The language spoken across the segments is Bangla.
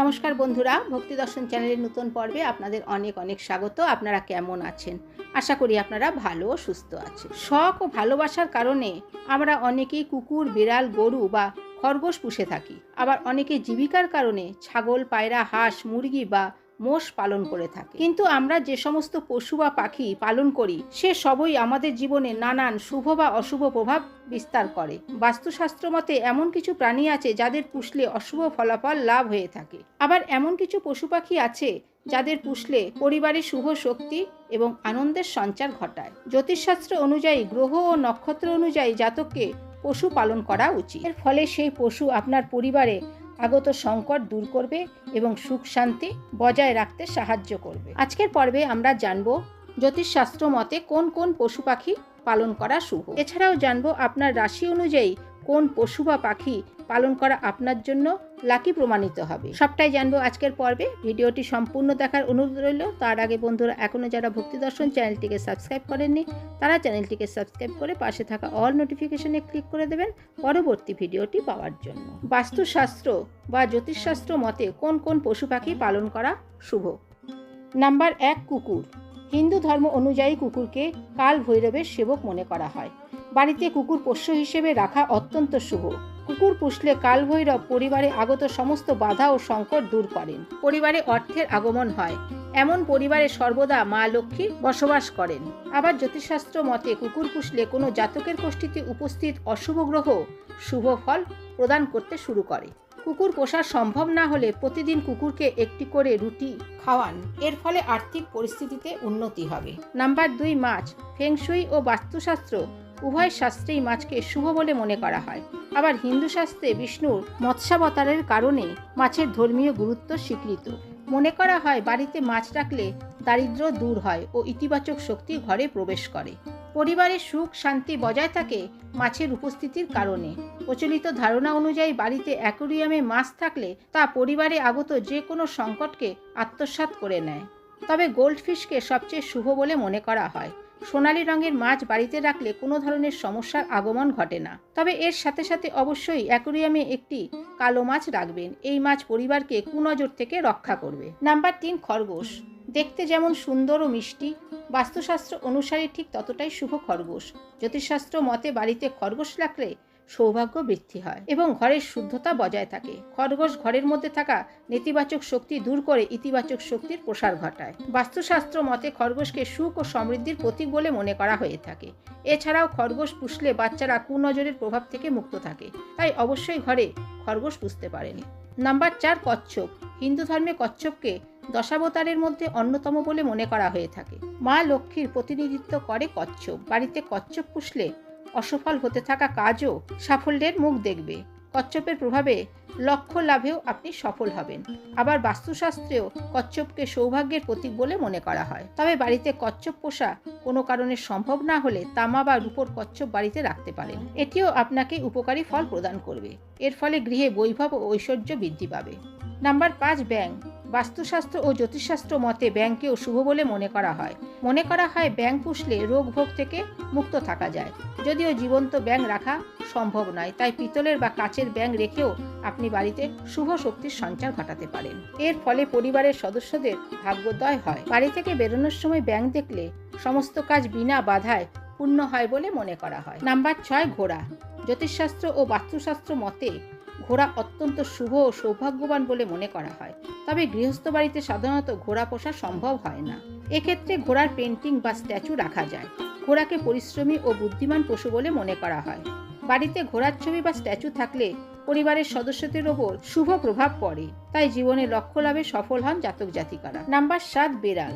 নমস্কার বন্ধুরা, ভক্তি দর্শন চ্যানেলের নতুন পর্বে আপনাদের অনেক অনেক স্বাগত। আপনারা কেমন আছেন? আশা করি আপনারা ভালো ও সুস্থ আছেন। শখ ও ভালোবাসার কারণে আমরা অনেকেই কুকুর, বিড়াল, গরু বা খরগোশ পুষে থাকি। আবার অনেকে জীবিকার কারণে ছাগল, পায়রা, হাঁস, মুরগি বা মোষ পালন করে থাকে। কিন্তু আমরা যে সমস্ত পশু বা পাখি পালন করি সে সবই আমাদের জীবনে নানান শুভ বা অশুভ প্রভাব বিস্তার করে। বাস্তুশাস্ত্র মতে এমন কিছু প্রাণী আছে যাদের পুষলে অশুভ ফলাফল লাভ হয়ে থাকে। আবার এমন কিছু পশু পাখি আছে যাদের পুষলে পরিবারে শুভ শক্তি এবং আনন্দের সঞ্চার ঘটায়। জ্যোতিষশাস্ত্র অনুযায়ী গ্রহ ও নক্ষত্র অনুযায়ী জাতককে পশু পালন করা উচিত। এর ফলে সেই পশু আপনার পরিবারে আগত সংকট দূর করবে এবং সুখ শান্তি বজায় রাখতে সাহায্য করবে। আজকের পর্বে আমরা জানব জ্যোতিষশাস্ত্র মতে কোন কোন পশু পাখি পালন করা শুভ। এছাড়াও জানব আপনার রাশি অনুযায়ী কোন পশু বা পাখি পালন করা আপনার জন্য লাকি প্রমাণিত হবে। সবটাই জানব আজকের পর্বে। ভিডিওটি সম্পূর্ণ দেখার অনুরোধ রইল। তার আগে বন্ধুরা এখনও যারা ভক্তি দর্শন চ্যানেলটিকে সাবস্ক্রাইব করেননি, তারা চ্যানেলটিকে সাবস্ক্রাইব করে পাশে থাকা অল নোটিফিকেশনে ক্লিক করে দেবেন পরবর্তী ভিডিওটি পাওয়ার জন্য। বাস্তুশাস্ত্র বা জ্যোতিষশাস্ত্র মতে কোন কোন পশু পাখি পালন করা শুভ? নাম্বার এক, কুকুর। হিন্দু ধর্ম অনুযায়ী কুকুরকে কাল ভৈরবের সেবক মনে করা হয়। বাড়িতে কুকুর পোষ্য হিসেবে রাখা অত্যন্ত শুভ। কুকুর পুষলে কাল ভৈরব পরিবারে আগত সমস্ত বাধা ও সংকট দূর করেন। পরিবারে অর্থের আগমন হয়। এমন পরিবারে সর্বদা মা লক্ষ্মী বসবাস করেন। আবার জ্যোতিষশাস্ত্র মতে কুকুর পুষলে কোনো জাতকের কোষ্ঠীতে উপস্থিত অশুভ গ্রহ শুভ ফল প্রদান করতে শুরু করে। কুকুর পোষা সম্ভব না হলে প্রতিদিন কুকুরকে একটি করে রুটি খাওয়ান। এর ফলে আর্থিক পরিস্থিতিতে উন্নতি হবে। নাম্বার দুই মাছ ফেংশুই ও বাস্তুশাস্ত্র উভয় শাস্ত্রেই মাছকে শুভ বলে মনে করা হয়। আবার হিন্দু শাস্ত্রে বিষ্ণুর মৎস্যাবতারের কারণে মাছের ধর্মীয় গুরুত্ব স্বীকৃত। মনে করা হয় বাড়িতে মাছ রাখলে দারিদ্র দূর হয় ও ইতিবাচক শক্তি ঘরে প্রবেশ করে। পরিবারে সুখ শান্তি বজায় থাকে মাছের উপস্থিতির কারণে। প্রচলিত ধারণা অনুযায়ী বাড়িতে অ্যাকোরিয়ামে মাছ থাকলে তা পরিবারে আগত যে কোনো সংকটকে আত্মসাৎ করে নেয়। তবে গোল্ডফিশকে সবচেয়ে শুভ বলে মনে করা হয়। সোনালি রঙের মাছ বাড়িতে রাখলে কোনো ধরনের সমস্যার আগমন ঘটে না। তবে এর সাথে সাথে অবশ্যই অ্যাকোরিয়ামে একটি কালো মাছ রাখবেন। এই মাছ পরিবারকে কুনজর থেকে রক্ষা করবে। নাম্বার তিন, খরগোশ। দেখতে যেমন সুন্দর ও মিষ্টি, বাস্তুশাস্ত্র অনুসারে ঠিক ততটাই শুভ খরগোশ। জ্যোতিষশাস্ত্র মতে বাড়িতে খরগোশ রাখলে সৌভাগ্য বৃদ্ধি হয় এবং ঘরের শুদ্ধতা বজায় থাকে। খরগোশ ঘরের মধ্যে থাকা নেতিবাচক শক্তি দূর করে ইতিবাচক শক্তির প্রসার ঘটায়। বাস্তুশাস্ত্র মতে খরগোশকে সুখ ও সমৃদ্ধির প্রতীক বলে মনে করা হয়ে থাকে। এছাড়াও খরগোশ পুষলে বাচ্চারা কুনজরের প্রভাব থেকে মুক্ত থাকে। তাই অবশ্যই ঘরে খরগোশ পুষতে পারেন। নাম্বার চার, কচ্ছপ। হিন্দু ধর্মে কচ্ছপকে দশাবতারের মধ্যে অন্যতম বলে মনে করা হয়ে থাকে। মা লক্ষ্মীর প্রতিনিধিত্ব করে কচ্ছপ। বাড়িতে কচ্ছপ পুষলে অসফল হতে থাকা কাজও সাফল্যের মুখ দেখবে। কচ্ছপের প্রভাবে লক্ষ্য লাভেও আপনি সফল হবেন। আবার বাস্তুশাস্ত্রেও কচ্ছপকে সৌভাগ্যের প্রতীক বলে মনে করা হয়। তবে বাড়িতে কচ্ছপ পোষা কোনো কারণে সম্ভব না হলে তামা বা রূপোর কচ্ছপ বাড়িতে রাখতে পারেন। এটিও আপনাকে উপকারী ফল প্রদান করবে। এর ফলে গৃহে বৈভব ও ঐশ্বর্য বৃদ্ধি পাবে। নাম্বার পাঁচ ব্যাং বাস্তুশাস্ত্র ও জ্যোতিষশাস্ত্র মতে ব্যাংকেও শুভ বলে মনে করা হয়। মনে করা হয় ব্যাং পুষলে রোগ ভোগ থেকে মুক্ত থাকা যায়। যদিও জীবন্ত ব্যাং রাখা সম্ভব নয়, তাই পিতলের বা কাচের ব্যাং রেখেও আপনি বাড়িতে শুভ শক্তির সঞ্চার ঘটাতে পারেন। এর ফলে পরিবারের সদস্যদের ভাগ্যোদয় হয়। বাড়ি থেকে বেরোনোর সময় ব্যাং দেখলে সমস্ত কাজ বিনা বাধায় পূর্ণ হয় বলে মনে করা হয়। নাম্বার ছয়, ঘোড়া। জ্যোতিষশাস্ত্র ও বাস্তুশাস্ত্র মতে ঘোড়া অত্যন্ত শুভ ও সৌভাগ্যবান বলে মনে করা হয়। তবে গৃহস্থ বাড়িতে সাধারণত ঘোড়া পোষা সম্ভব হয় না। এক্ষেত্রে ঘোড়ার পেন্টিং বা স্ট্যাচু রাখা যায়। ঘোড়াকে পরিশ্রমী ও বুদ্ধিমান পশু বলে মনে করা হয়। বাড়িতে ঘোড়ার ছবি বা স্ট্যাচু থাকলে পরিবারের সদস্যদের ওপর শুভ প্রভাব পড়ে। তাই জীবনে লক্ষ্য লাভে সফল হন জাতক জাতিকারা। নাম্বার সাত, বেড়াল।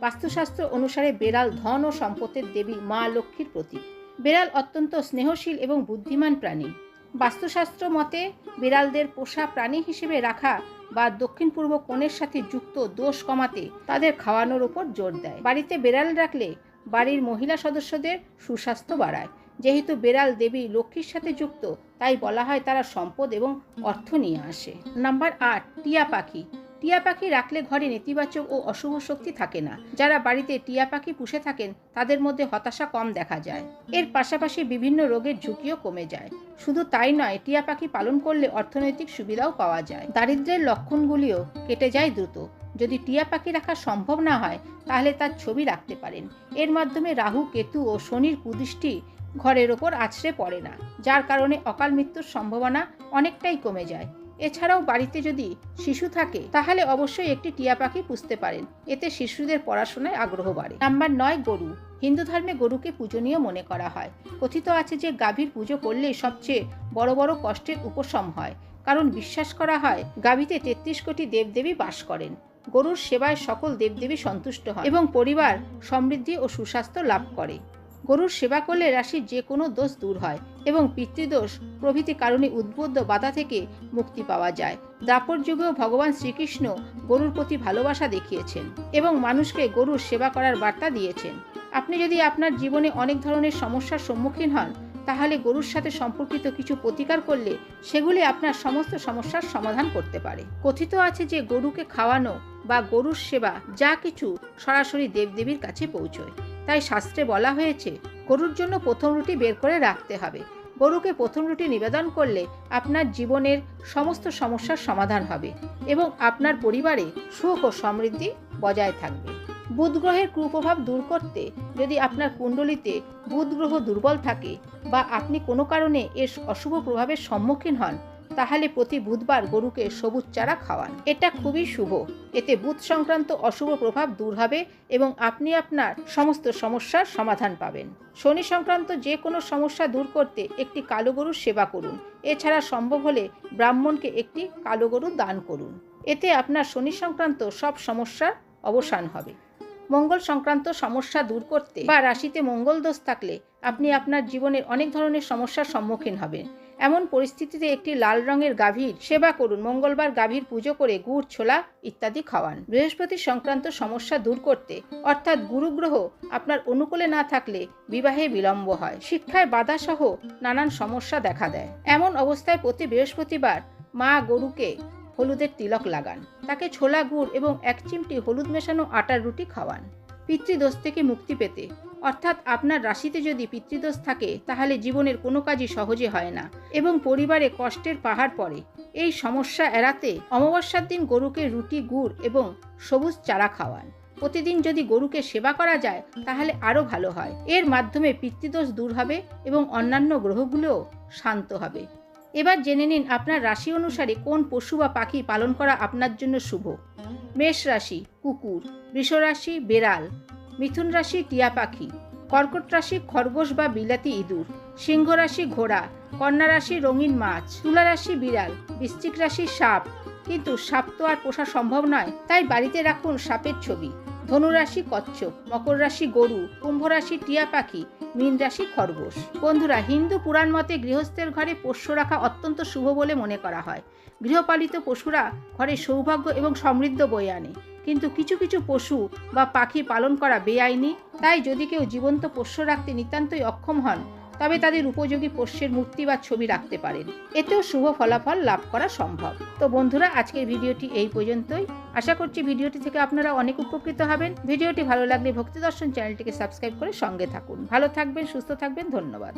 বাস্তুশাস্ত্র অনুসারে বেড়াল ধন ও সম্পদের দেবী মা লক্ষ্মীর প্রতীক। বেড়াল অত্যন্ত স্নেহশীল এবং বুদ্ধিমান প্রাণী। বাস্তুশাস্ত্র মতে, বিড়ালদের পোষা প্রাণী হিসেবে রাখা বা দক্ষিণ পূর্ব কোণের সাথে যুক্ত দোষ কমাতে তাদের খাওয়ানোর ওপর জোর দেয়। বাড়িতে বেড়াল রাখলে বাড়ির মহিলা সদস্যদের সুস্বাস্থ্য বাড়ায়। যেহেতু বেড়াল দেবী লক্ষ্মীর সাথে যুক্ত, তাই বলা হয় তারা সম্পদ এবং অর্থ নিয়ে আসে। নাম্বার আট, টিয়া পাখি। টিয়া পাখি রাখলে ঘরে নেতিবাচক ও অশুভ শক্তি থাকে না। যারা বাড়িতে টিয়া পাখি পুষে থাকেন, তাদের মধ্যে হতাশা কম দেখা যায়। এর পাশাপাশি বিভিন্ন রোগের ঝুঁকিও কমে যায়। শুধু তাই নয়, টিয়া পাখি পালন করলে অর্থনৈতিক সুবিধাও পাওয়া যায়। দারিদ্র্যের লক্ষণগুলিও কেটে যায় দ্রুত। যদি টিয়া পাখি রাখা সম্ভব না হয়, তাহলে তার ছবি রাখতে পারেন। এর মাধ্যমে রাহু, কেতু ও শনির কুদৃষ্টি ঘরের ওপর আছড়ে পড়ে না, যার কারণে অকাল মৃত্যুর সম্ভাবনা অনেকটাই কমে যায়। এছাড়াও বাড়িতে যদি শিশু থাকে, তাহলে অবশ্যই একটি টিয়া পাখি পুষতে পারেন। এতে শিশুদের পড়াশোনায় আগ্রহ বাড়ে। নাম্বার নয়, গরু। হিন্দু ধর্মে গরুকে পূজনীয় মনে করা হয়। কথিত আছে যে, গাভীর পুজো করলে সবচেয়ে বড় বড় কষ্টের উপশম হয়। কারণ বিশ্বাস করা হয়, গাভীতে তেত্রিশ কোটি দেবদেবী বাস করেন। গরুর সেবায় সকল দেবদেবী সন্তুষ্ট হয় এবং পরিবার সমৃদ্ধি ও সুস্বাস্থ্য লাভ করে। গরুর সেবা করলে রাশির যে কোনো দোষ দূর হয় এবং পিতৃদোষ প্রভৃতি কারণে উদ্বুদ্ধ বাধা থেকে মুক্তি পাওয়া যায়। দ্রাপর যুগেও ভগবান শ্রীকৃষ্ণ গরুর প্রতি ভালোবাসা দেখিয়েছেন এবং মানুষকে গরুর সেবা করার বার্তা দিয়েছেন। আপনি যদি আপনার জীবনে অনেক ধরনের সমস্যার সম্মুখীন হন, তাহলে গরুর সাথে সম্পর্কিত কিছু প্রতিকার করলে সেগুলি আপনার সমস্ত সমস্যার সমাধান করতে পারে। কথিত আছে যে গরুকে খাওয়ানো বা গরুর সেবা যা কিছু সরাসরি দেবদেবীর কাছে পৌঁছয়। তাই শাস্ত্রে বলা হয়েছে, গরুর জন্য প্রথম রুটি বের করে রাখতে হবে। গরুকে প্রথম রুটি নিবেদন করলে আপনার জীবনের সমস্ত সমস্যার সমাধান হবে এবং আপনার পরিবারে সুখ ও সমৃদ্ধি বজায় থাকবে। বুধ গ্রহের কুপ্রভাব দূর করতে যদি আপনার কুণ্ডলিতে বুধ গ্রহ দুর্বল থাকে বা আপনি কোনো কারণে এর অশুভ প্রভাবের সম্মুখীন হন তাহলে প্রতি বুধবার গরুকে সবুজ চারা খাওয়ান। এটা খুবই শুভ। এতে বুধ সংক্রান্ত অশুভ প্রভাব দূর হবে এবং আপনি আপনার সমস্ত সমস্যার সমাধান পাবেন। শনি সংক্রান্ত যে কোনো সমস্যা দূর করতে একটি কালো গরুর সেবা করুন। এছাড়া সম্ভব হলে ব্রাহ্মণকে একটি কালো গরু দান করুন। এতে আপনার শনি সংক্রান্ত সব সমস্যার অবসান হবে। মঙ্গল সংক্রান্ত সমস্যা দূর করতে বা রাশিতে মঙ্গল দোষ থাকলে আপনি আপনার জীবনের অনেক ধরনের সমস্যার সম্মুখীন হবেন। এমন পরিস্থিতিতে একটি লাল রঙের গাভীর সেবা করুন, মঙ্গলবার গাভীর পুজো করে গুড়, ছোলা ইত্যাদি খাওয়ান। বৃহস্পতি সংক্রান্ত সমস্যা দূর করতে, অর্থাৎ গুরুগ্রহ আপনার অনুকূলে না থাকলে বিবাহে বিলম্ব হয়। শিক্ষায় বাধা সহ নানান সমস্যা দেখা দেয়। এমন অবস্থায় প্রতি বৃহস্পতিবার মা গরুকে হলুদের তিলক লাগান। তাকে ছোলা, গুড় এবং এক চিমটি হলুদ মেশানো আটার রুটি খাওয়ান। পিতৃদোষ থেকে মুক্তি পেতে অর্থাৎ আপনার রাশিতে যদি পিতৃদোষ থাকে, তাহলে জীবনের কোনো কাজই সহজে হয় না এবং পরিবারে কষ্টের পাহাড় পড়ে। এই সমস্যা এড়াতে অমাবস্যার দিন গরুকে রুটি, গুড় এবং সবুজ চারা খাওয়ান। প্রতিদিন যদি গরুকে সেবা করা যায়, তাহলে আরও ভালো হয়। এর মাধ্যমে পিতৃদোষ দূর হবে এবং অন্যান্য গ্রহগুলোও শান্ত হবে। এবার জেনে নিন আপনার রাশি অনুসারে কোন পশু বা পাখি পালন করা আপনার জন্য শুভ। মেষ রাশি, কুকুর। বৃষ রাশি বেড়াল। মিথুন রাশি টিয়া পাখি, কর্কট রাশি খরগোশ বা বিলাতি ইঁদুর, সিংহ রাশি ঘোড়া, কন্যা রাশি রঙিন মাছ, তুলা রাশি বিড়াল, বৃশ্চিক রাশি সাপ। কিন্তু সাপ তো আর পোষা সম্ভব নয়, তাই বাড়িতে রাখুন সাপের ছবি। ধনুরাশি কচ্ছপ, মকর রাশি গরু, কুম্ভ রাশি টিয়া পাখি, মীন রাশি খরগোশ। বন্ধুরা, হিন্দু পুরাণ মতে গৃহস্থের ঘরে পোষ্য রাখা অত্যন্ত শুভ বলে মনে করা হয়। গৃহপালিত পশুরা ঘরে সৌভাগ্য এবং সমৃদ্ধ বয়ে আনে। কিন্তু কিছু কিছু পশু বা পাখি পালন করা বেআইনি, তাই যদি কেউ জীবন্ত পোষ্য রাখতে নিতান্তই অক্ষম হন, তবে তাদের উপযোগী পোষ্যের মূর্তি বা ছবি রাখতে পারেন। এতেও শুভ ফলাফল লাভ করা সম্ভব। তো বন্ধুরা, আজকের ভিডিওটি এই পর্যন্তই। আশা করছি ভিডিওটি থেকে আপনারা অনেক উপকৃত হবেন। ভিডিওটি ভালো লাগলে ভক্তি দর্শন চ্যানেলটিকে সাবস্ক্রাইব করে সঙ্গে থাকুন। ভালো থাকবেন, সুস্থ থাকবেন, ধন্যবাদ।